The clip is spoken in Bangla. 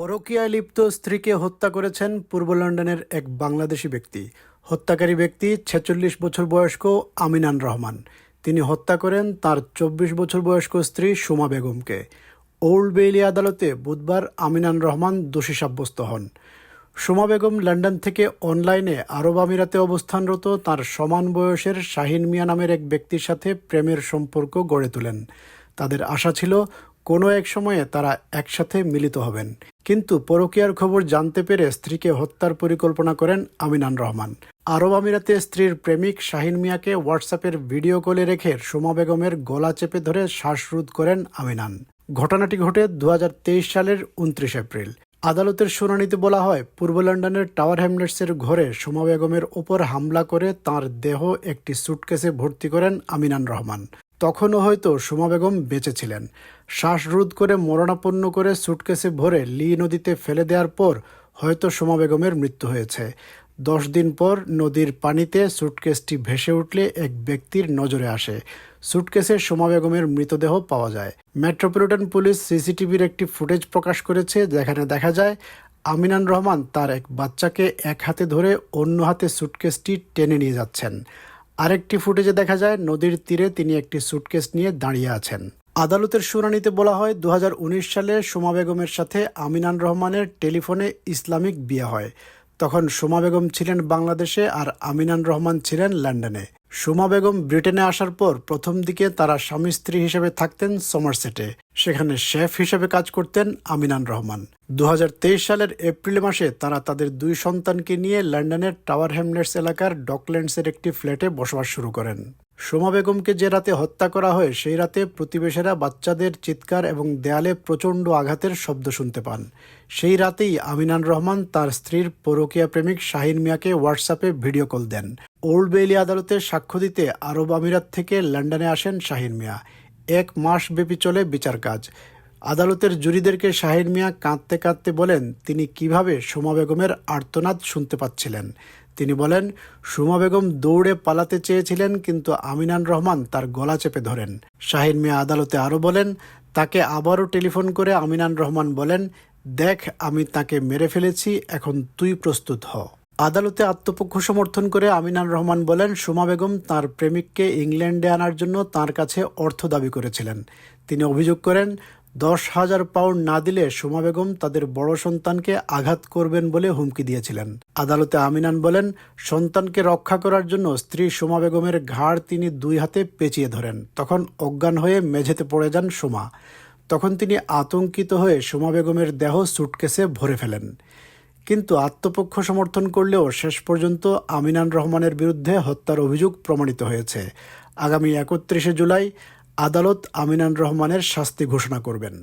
পরকীয়ায় লিপ্ত স্ত্রীকে হত্যা করেছেন পূর্ব লন্ডনের এক বাংলাদেশি ব্যক্তি। হত্যাকারী ব্যক্তি ছেচল্লিশ বছর বয়স্ক আমিনান রহমান। তিনি হত্যা করেন তার চব্বিশ বছর বয়স্ক স্ত্রী সুমা বেগমকে। ওল্ড বেইলি আদালতে বুধবার আমিনান রহমান দোষী সাব্যস্ত হন। সুমা বেগম লন্ডন থেকে অনলাইনে আরব আমিরাতে অবস্থানরত তার সমান বয়সের শাহিন মিয়া নামের এক ব্যক্তির সাথে প্রেমের সম্পর্ক গড়ে তোলেন। তাদের আশা ছিল কোনো এক সময়ে তারা একসাথে মিলিত হবেন। কিন্তু পরকীয়ার খবর জানতে পেরে স্ত্রীকে হত্যার পরিকল্পনা করেন আমিনান রহমান। আরব আমিরাতে স্ত্রীর প্রেমিক শাহিন মিয়াকে হোয়াটসঅ্যাপের ভিডিও কলে রেখে সোমা বেগমের গলা চেপে ধরে শ্বাসরোধ করেন আমিনান। ঘটনাটি ঘটে দু হাজার তেইশ সালের উনত্রিশ এপ্রিল। আদালতের শুনানিতে বলা হয়, পূর্ব লন্ডনের টাওয়ার হ্যামলেটসের ঘরে সোমা বেগমের ওপর হামলা করে তার দেহ একটি সুটকেসে ভর্তি করেন আমিনান রহমান। তখনও হয়তো সোমা বেগম বেঁচে ছিলেন। শ্বাসরোধ করে মরণাপন্ন করে সুটকেসে ভরে লি নদীতে ফেলে দেওয়ার পর হয়তো সোমা বেগমের মৃত্যু হয়েছে। দশ দিন পর নদীর পানিতে সুটকেসটি ভেসে উঠলে এক ব্যক্তির নজরে আসে। সুটকেসে সোমা বেগমের মৃতদেহ পাওয়া যায়। মেট্রোপলিটন পুলিশ সিসিটিভির একটি ফুটেজ প্রকাশ করেছে, যেখানে দেখা যায়, আমিনান রহমান তার এক বাচ্চাকে এক হাতে ধরে অন্য হাতে সুটকেসটি টেনে নিয়ে যাচ্ছেন। আরেকটি ফুটেজে দেখা যায়, নদীর তীরে তিনি একটি সুটকেস নিয়ে দাঁড়িয়ে আছেন। আদালতের শুনানিতে বলা হয় দু হাজার উনিশ সালে সোমা বেগমের সাথে আমিনান রহমানের টেলিফোনে ইসলামিক বিয়ে হয়। তখন সোমা বেগম ছিলেন বাংলাদেশে আর আমিনান রহমান ছিলেন লন্ডনে। সোমা বেগম ব্রিটেনে আসার পর প্রথম দিকে তারা স্বামী স্ত্রী হিসেবে থাকতেন সমারসেটে। সেখানে শেফ হিসেবে কাজ করতেন আমিনান রহমান। দু হাজার তেইশ সালের এপ্রিল মাসে তারা তাদের দুই সন্তানকে নিয়ে লন্ডনের টাওয়ার হ্যামলেটস এলাকার ডকল্যান্ডসের একটি ফ্ল্যাটে বসবাস শুরু করেন। সোমা বেগমকে যে রাতে হত্যা করা হয়, সেই রাতে প্রতিবেশীরা বাচ্চাদের চিৎকার এবং দেয়ালে প্রচণ্ড আঘাতের শব্দ শুনতে পান। সেই রাতেই আমিনান রহমান তার স্ত্রীর পরকীয়া প্রেমিক শাহিন মিয়াকে হোয়াটসঅ্যাপে ভিডিও কল দেন। ওল্ড বেইলি আদালতে সাক্ষ্য দিতে আরব আমিরাত থেকে লন্ডনে আসেন শাহিন মিয়া। এক মাস ব্যাপী চলে বিচার কাজ। আদালতের জুরিদেরকে শাহিন মিয়া কাঁদতে কাঁদতে বলেন, তিনি কীভাবে সোমা বেগমের আর্তনাদ শুনতে পাচ্ছিলেন? তিনি বলেন, সুমা বেগম দৌড়ে পালাতে চেয়েছিলেন, কিন্তু আমিনান রহমান তার গলা চেপে ধরেন। শাহিন মিয়া আদালতে আরও বলেন, তাকে আবারও টেলিফোন করে আমিনান রহমান বলেন, দেখ, আমি তাকে মেরে ফেলেছি, এখন তুই প্রস্তুত হ। আদালতে আত্মপক্ষ সমর্থন করে আমিনান রহমান বলেন, সোমা বেগম তাঁর প্রেমিককে ইংল্যান্ডে আনার জন্য তার কাছে অর্থ দাবি করেছিলেন। তিনি অভিযোগ করেন, দশ হাজার পাউন্ড না দিলে সোমা বেগম তাদের বড় সন্তানকে আঘাত করবেন বলে হুমকি দিয়েছিলেন। আদালতে আমিনান বলেন, সন্তানকে রক্ষা করার জন্য স্ত্রী সোমা বেগমের ঘাড় তিনি দুই হাতে পেঁচিয়ে ধরেন। তখন অজ্ঞান হয়ে মেঝেতে পড়ে যান সোমা। তখন তিনি আতঙ্কিত হয়ে সোমা বেগমের দেহ সুটকেসে ভরে ফেলেন। কিন্তু আত্মপক্ষ সমর্থন করলেও শেষ পর্যন্ত আমিনান রহমানের বিরুদ্ধে হত্যার অভিযোগ প্রমাণিত হয়েছে। আগামী একত্রিশে জুলাই আদালত আমিনান রহমানের শাস্তি ঘোষণা করবেন।